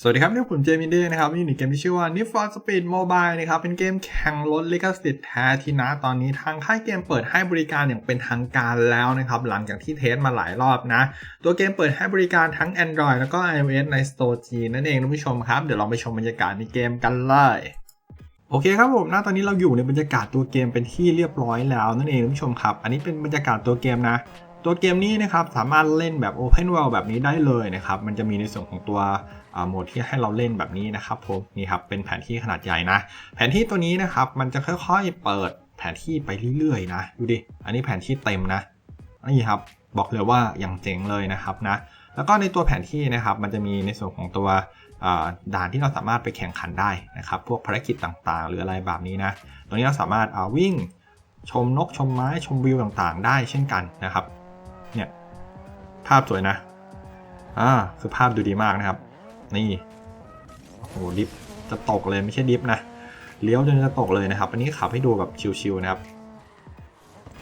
สวัสดีครับ นี่ผมเจมินเดย์นะครับนี่อยู่ในเกมที่ชื่อว่า Need for Speed Mobile นะครับ เป็นเกมแข่งรถลิขสิทธิ์แท้ที่นะตอนนี้ทางค่ายเกมเปิดให้บริการอย่างเป็นทางการแล้วนะครับ หลังจากที่เทสมาหลายรอบนะ ตัวเกมเปิดให้บริการทั้ง Android แล้วก็ iOS ใน Store G นั่นเองท่านผู้ชมครับ เดี๋ยวเราไปชมบรรยากาศในเกมกันเลยโอเคครับผมนะตอนนี้เราอยู่ในบรรยากาศตัวเกมเป็นที่เรียบร้อยแล้วนั่นเองท่านผู้ชมครับ อันนี้เป็นบรรยากาศตัวเกมนะ ตัวเกมนี้นะครับสามารถเล่นแบบ Open World แบบนี้ได้เลยนะครับ มันจะมีในส่วนของตัวโหมดที่ให้เราเล่นแบบนี้นะครับผมนี่ครับเป็นแผนที่ขนาดใหญ่นะ แผนที่ตัวนี้นะครับมันจะค่อยๆ เปิดแผนที่ไปเรื่อยๆนะดูดิอันนี้แผนที่เต็มนะนี่ครับบอกเลยว่าอย่างเจ๋งเลยนะครับนะแล้วก็ในตัวแผนที่นะครับมันจะมีในส่วนของตัวด่านที่เราสามารถไปแข่งขันได้นะครับพวกภารกิจต่างๆ หรืออะไรแบบนี้นะตรงนี้เราสามารถาวิ่งชมนกชมไม้ชมวิวต่างๆ ได้เช่นกันนะครับ ภาพสวยนะ อ่า คือภาพดูดีมากนะครับ นี่ โอ้โหดิฟจะตกเลยไม่ใช่ดิฟนะ เลี้ยวจนจะตกเลยนะครับ อันนี้ขับให้ดูแบบชิวๆนะครับ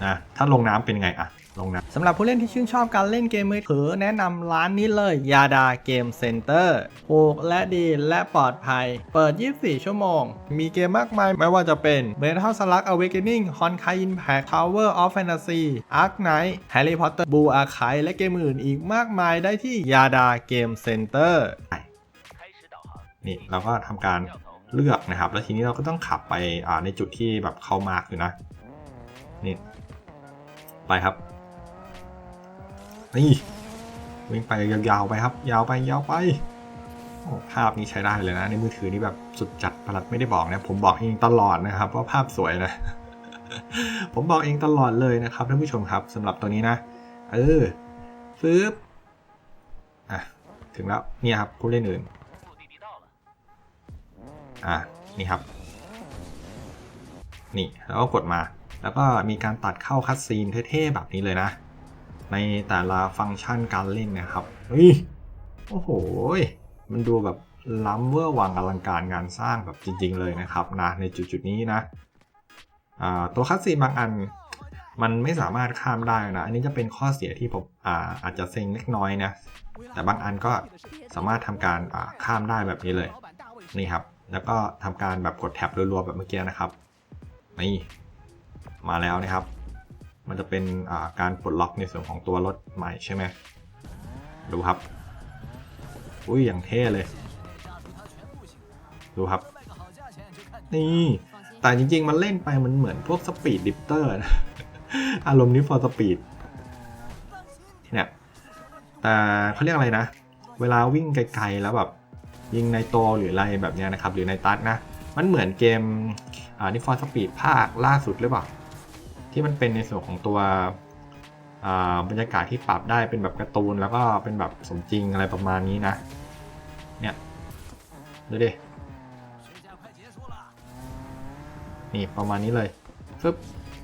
นะ ถ้าลงน้ำเป็นไงอะ ลงน้ำสำหรับผู้เล่นที่ชื่นชอบการเล่นเกมมือถือแนะนำร้านนี้เลยยาดาเกมเซ็นเตอร์ถูกและดีและปลอดภัย เปิด 24 ชั่วโมง มีเกมมากมาย ไม่ว่าจะเป็น Metal Slug Awakening Honkai Impact Tower of Fantasy Ark Knight Harry Potter Blue Archive และเกมอื่นอีกมากมายได้ที่ยาดาเกมเซ็นเตอร์นี่เราก็ทำการเลือกนะครับ แล้วทีนี้เราก็ต้องขับไปในจุดที่แบบเข้ามาร์กอยู่นะ นี่ ไปครับ นี่วิ่งไปยาวๆไปครับ ยาวไปยาวไปโอ้ภาพนี้ใช้ได้เลยนะในมือถือนี่แบบสุดจัดประหลัดไม่ได้บอกนะผมบอกเองตลอดนะครับ ว่าภาพสวยนะ ผมบอกเองตลอดเลยนะครับท่านผู้ชมครับสำหรับตัวนี้นะ เออฟืบอะถึงแล้วเนี่ยครับผู้เล่นอื่นอะนี่ครับ นี่แล้วก็กดมา แล้วก็มีการตัดเข้าคัดซีนเท่ๆแบบนี้เลยนะ ในแต่ละฟังก์ชันการเล่นนะครับเฮ้ยโอ้โห มันดูแบบล้ำเวอร์วังอลังการงานสร้างแบบจริง ๆ เลยนะครับนะในจุดๆนี้นะอ่าตัวคัดซีนบางอันมันไม่สามารถข้ามได้นะ อันนี้จะเป็นข้อเสียที่ผมอ่าอาจจะเซ็งเล็กน้อยนะ แต่บางอันก็สามารถทำการอ่าข้ามได้แบบนี้เลย นี่ครับ แล้วก็ทำการแบบกดแท็บรัวๆแบบเมื่อกี้นะครับ นี่ มาแล้วนะครับ มันจะเป็นาการปลดล็อกในส่วนของตัวรถใหม่ใช่ไหมดูครับ อุ้ยอย่างเท่เลย ดูครับ นี่ แต่จริง ๆ มันเล่นไปมันเหมือนพวกสปีดดิฟเตอร์นะอารมณ์นี้ฟอร์สปีดเนี่ยแต่เขาเรียกอะไรนะ เวลาวิ่งไกลๆแล้วแบบยิงในโตหรืออะไรแบบเนี้ยนะครับ หรือในตัดนะ มันเหมือนเกมอ่านิฟอร์สปีดภาคล่าสุดหรือเปล่า ที่มันเป็นในส่วนของตัวบรรยากาศที่ปรับได้เป็นแบบการ์ตูนแล้วก็เป็นแบบสมจริงอะไรประมาณนี้นะ เนี่ยดูดิ นี่ประมาณนี้เลยฟึบ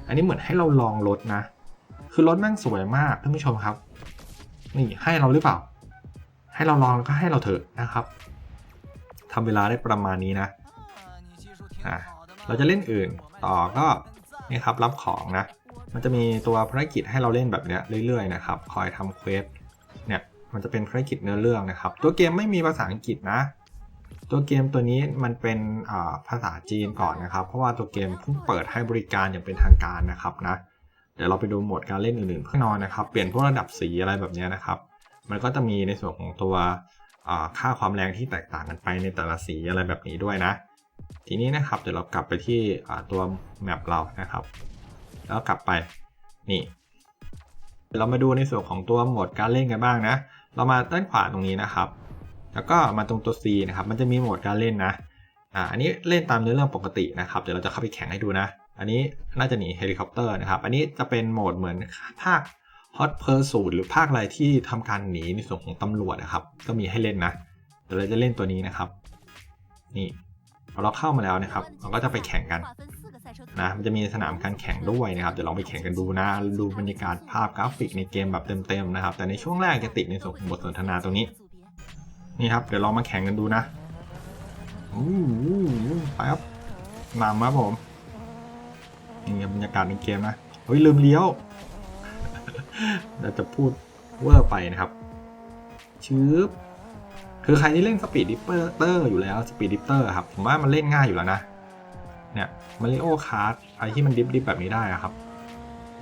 อันนี้เหมือนให้เราลองรถนะ คือรถแม่งสวยมากท่านผู้ชมครับ นี่ให้เราหรือเปล่า ให้เราลองแล้วก็ให้เราเถอะนะครับทำเวลาได้ประมาณนี้นะอะเราจะเล่นอื่นต่อก็ นี่ครับรับของนะ มันจะมีตัวภารกิจให้เราเล่นแบบเนี้ยเรื่อยๆนะครับ คอยทำเควสเนี่ยมันจะเป็นภารกิจเนื้อเรื่องนะครับ ตัวเกมไม่มีภาษาอังกฤษนะ ตัวเกมตัวนี้มันเป็นภาษาจีนก่อนนะครับ เพราะว่าตัวเกมเพิ่งเปิดให้บริการอย่างเป็นทางการนะครับนะ เดี๋ยวเราไปดูโหมดการเล่นอื่นๆเพื่อนอนนะครับ เปลี่ยนพวกระดับสีอะไรแบบนี้นะครับ มันก็จะมีในส่วนของตัวค่าความแรงที่แตกต่างกันไปในแต่ละสีอะไรแบบนี้ด้วยนะ ทีนี้นะครับเดี๋ยวเรากลับไปที่ตัวแมปเรานะครับ แล้วกลับไปนี่เรามาดูในส่วนของตัวโหมดการเล่นกันบ้างนะ เรามาด้านขวาตรงนี้นะครับ แล้วก็มาตรงตัว C นะครับ มันจะมีโหมดการเล่นนะ อ่า อันนี้เล่นตามเนื้อเรื่องปกตินะครับ เดี๋ยวเราจะเข้าไปแข่งให้ดูนะ อันนี้น่าจะหนีเฮลิคอปเตอร์นะครับ อันนี้จะเป็นโหมดเหมือนภาค Hot Pursuit หรือภาคอะไรที่ทำการหนีในส่วนของตำรวจนะครับ ก็มีให้เล่นนะ เดี๋ยวเราจะเล่นตัวนี้นะครับ นี่ พอเราเข้ามาแล้วนะครับเราก็จะไปแข่งกันนะมันจะมีสนามการแข่งด้วยนะครับเดี๋ยวลองไปแข่งกันดูนะ ดูบรรยากาศภาพกราฟิกในเกมแบบเต็มๆนะครับ แต่ในช่วงแรกจะติดในส่วนของบทสนทนาตรงนี้ นี่ครับ เดี๋ยวเรามาแข่งกันดูนะอู้หูไปครับนำครับผมนี่บรรยากาศในเกมนะเฮ้ยลืมเลี้ยวเราจะพูดเวอร์ไปนะครับชืบ คือใครที่เล่นสปีดดิปเปอร์อยู่แล้วสปีดดิปเตอร์ครับผมว่ามันเล่นง่ายอยู่แล้วนะเนี่ยมาริโอคาร์ดอะไรที่มันดิฟดิฟแบบนี้ได้ครับ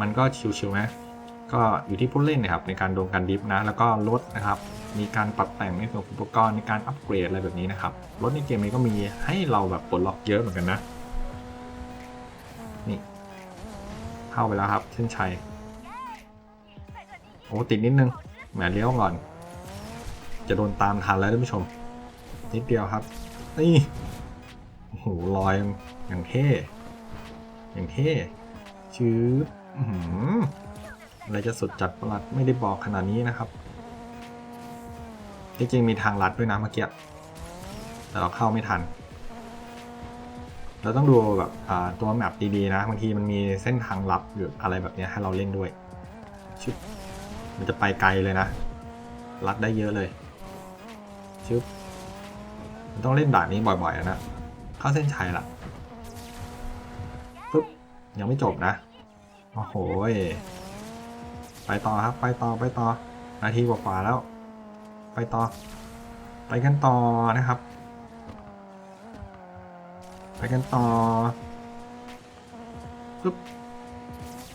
มันก็ชิวๆไหมก็อยู่ที่ผู้เล่นนะครับในการโดนการดิฟนะ แล้วก็ลดนะครับ มีการปรับแต่งในส่วนของอุปกรณ์ในการอัปเกรดอะไรแบบนี้นะครับรถในเกมนี้ก็มีให้เราแบบปลดล็อกเยอะเหมือนกันนะนี่เข้าไปแล้วครับเส้นชัยโอ้ติดนิดนึงแหมเลี้ยวก่อน จะโดนตามทันแล้วท่านผู้ชม นิดเดียวครับ นี่โอ้โหลอยอย่างเท่อย่างเท่ชื้ออะไรจะสุดจัดประหลัดไม่ได้บอกขนาดนี้นะครับจริงๆมีทางลัดด้วยนะเมื่อกี้แต่เราเข้าไม่ทัน เราต้องดูแบบตัวแมปดีๆนะบางทีมันมีเส้นทางลับหรืออะไรแบบนี้ให้เราเล่นด้วยชึบมันจะไปไกลเลยนะ ลัดได้เยอะเลย ชึบมันต้องเล่นด่านนี้บ่อยๆนะ เข้าเส้นชัยละปึ๊บ ยังไม่จบนะ โอ้โห ไปต่อครับ ไปต่อ ไปต่อ นาทีกว่าๆแล้ว ไปต่อ ไปกันต่อนะครับ ไปกันต่อปึ๊บ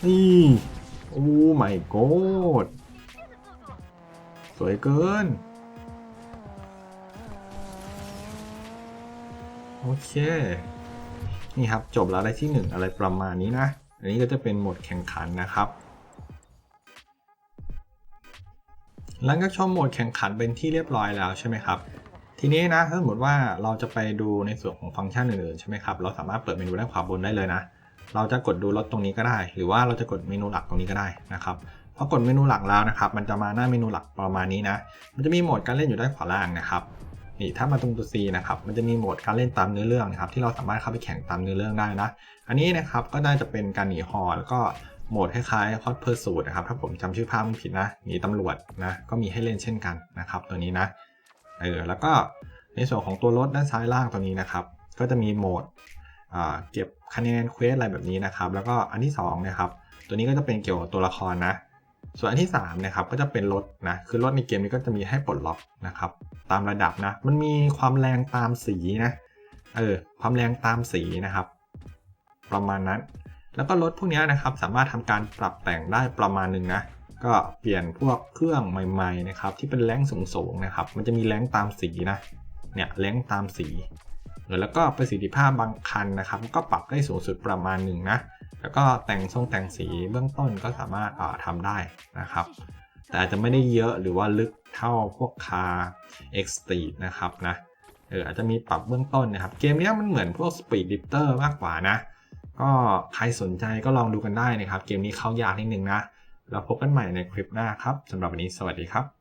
นี่ โอ้ไม่โกดสวยเกิน โอเค นี่ครับจบแล้วได้ที่หนึ่งอะไรประมาณนี้นะ อันนี้ก็จะเป็นโหมดแข่งขันนะครับ หลังจากชมโหมดแข่งขันเป็นที่เรียบร้อยแล้วใช่ไหมครับ ทีนี้นะถ้าสมมติว่าเราจะไปดูในส่วนของฟังก์ชันอื่นๆใช่ไหมครับเราสามารถเปิดเมนูด้านขวาบนได้เลยนะ เราจะกดดูรถตรงนี้ก็ได้ หรือว่าเราจะกดเมนูหลักตรงนี้ก็ได้นะครับพอกดเมนูหลักแล้วนะครับ มันจะมาหน้าเมนูหลักประมาณนี้นะ มันจะมีโหมดการเล่นอยู่ด้านขวาล่างนะครับ นี่ถ้ามาตรงตัว C นะครับมันจะมีโหมดการเล่นตามเนื้อเรื่องนะครับที่เราสามารถเข้าไปแข่งตามเนื้อเรื่องได้นะ อันนี้นะครับก็น่าจะเป็นการหนีหอแล้วก็โหมดคล้ายๆ Hot Pursuit นะครับถ้าผมจำชื่อภาพไม่ผิดนะหนีตำรวจนะก็มีให้เล่นเช่นกันนะครับตัวนี้นะเออแล้วก็ในส่วนของตัวรถด้านซ้ายล่างตัวนี้นะครับ ก็จะมีโหมดเก็บคะแนนเควสอะไรแบบนี้นะครับ แล้วก็อันที่2นะครับตัวนี้ก็จะเป็นเกี่ยวกับตัวละครนะ ส่วนอันที่3นะครับก็จะเป็นรถนะคือรถในเกมนี้ก็จะมีให้ปลดล็อกนะครับตามระดับนะมันมีความแรงตามสีนะเออความแรงตามสีนะครับ ประมาณนั้น แล้วก็รถพวกนี้นะครับสามารถทำการปรับแต่งได้ประมาณหนึ่งนะก็เปลี่ยนพวกเครื่องใหม่ๆนะครับที่เป็นแรงสูงๆนะครับมันจะมีแรงตามสีนะเนี่ยแรงตามสีแล้วก็ประสิทธิภาพบางคันนะครับก็ปรับได้สูงสุดประมาณหนึ่งนะ แล้วก็แต่งทรงแต่งสีเบื้องต้นก็สามารถอ่าทำได้นะครับ แต่อาจจะไม่ได้เยอะหรือว่าลึกเท่าพวกคาเอ็กซ์ตีนะครับนะเอออาจจะมีปรับเบื้องต้นนะครับ เกมนี้มันเหมือนพวก Speed d i p t e r มากกว่านะ ก็ใครสนใจก็ลองดูกันได้นะครับ เกมนี้เข้ายากนิดนึงนะเราพบกันใหม่ในคลิปหน้าครับสำหรับวันนี้สวัสดีครับ